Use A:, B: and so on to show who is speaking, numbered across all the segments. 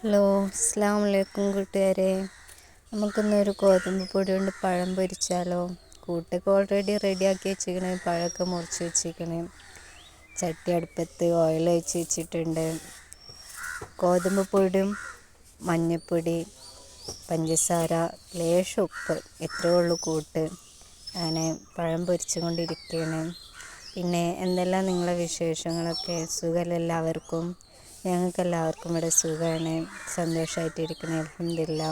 A: Hello അസ്സാം വലൈക്കും കൂട്ടുകാരെ നമുക്കിന്നൊരു ഗോതമ്പ് പൊടി കൊണ്ട് പഴം പൊരിച്ചാലോ? കൂട്ടൊക്കെ ഓൾറെഡി റെഡിയാക്കി വെച്ചിരിക്കണേ. പഴമൊക്കെ മുറിച്ച് വെച്ചിരിക്കണേ. ചട്ടി അടുപ്പത്ത് ഓയിൽ ഒഴിച്ച് വെച്ചിട്ടുണ്ട്. ഗോതമ്പ് പൊടിയും മഞ്ഞൾപ്പൊടി പഞ്ചസാര ലേശം ഉപ്പ് എത്രയേ ഉള്ളൂ കൂട്ട്. അങ്ങനെ പഴം പൊരിച്ചുകൊണ്ടിരിക്കുകയാണ് പിന്നെ എന്തെല്ലാം നിങ്ങളെ വിശേഷങ്ങളൊക്കെ? സുഖമല്ല എല്ലാവർക്കും? ഞങ്ങൾക്ക് എല്ലാവർക്കും ഇവിടെ സുഖമാണ് സന്തോഷമായിട്ടിരിക്കണേ അലഹമില്ല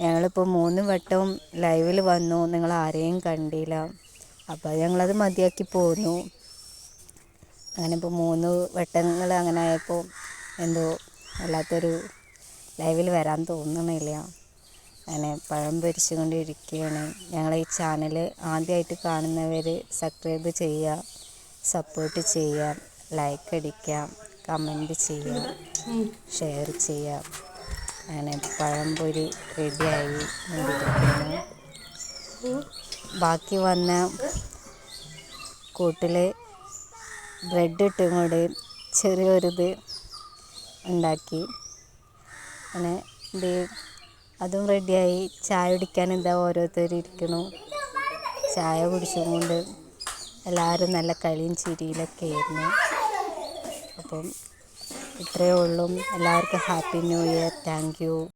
A: ഞങ്ങളിപ്പോൾ മൂന്ന് വട്ടവും ലൈവിൽ വന്നു നിങ്ങൾ ആരെയും കണ്ടില്ല. അപ്പോൾ ഞങ്ങളത് മതിയാക്കി പോന്നു. അങ്ങനെ ഇപ്പോൾ മൂന്ന് വട്ടങ്ങൾ അങ്ങനെ ആയപ്പോൾ എന്തോ വല്ലാത്തൊരു ലൈവിൽ വരാൻ തോന്നണില്ല. അങ്ങനെ പഴം പൊരിച്ചുകൊണ്ടിരിക്കുകയാണ് ഞങ്ങളെ ഈ ചാനൽ ആദ്യമായിട്ട് കാണുന്നവർ സബ്സ്ക്രൈബ് ചെയ്യുക സപ്പോർട്ട് ചെയ്യുക ലൈക്ക് അടിക്കുക കമന്റ് ചെയ്യുക ഷെയർ ചെയ്യുക അങ്ങനെ പഴംപൊരി റെഡിയായി ബാക്കി വന്ന കൂട്ടിൽ ബ്രെഡ് ഇട്ടും കൂടി ചെറിയൊരിത് ഉണ്ടാക്കി. അങ്ങനെ അതും റെഡിയായി ചായ കുടിക്കാൻ എന്താ ഓരോരുത്തർ ഇരിക്കണു. ചായ കുടിച്ചും കൊണ്ട് എല്ലാവരും നല്ല കളിയും ചിരിയിലൊക്കെ ആയിരുന്നു. അപ്പം ഇത്രയേ ഉള്ളൂ. എല്ലാവർക്കും happy new year. Thank you.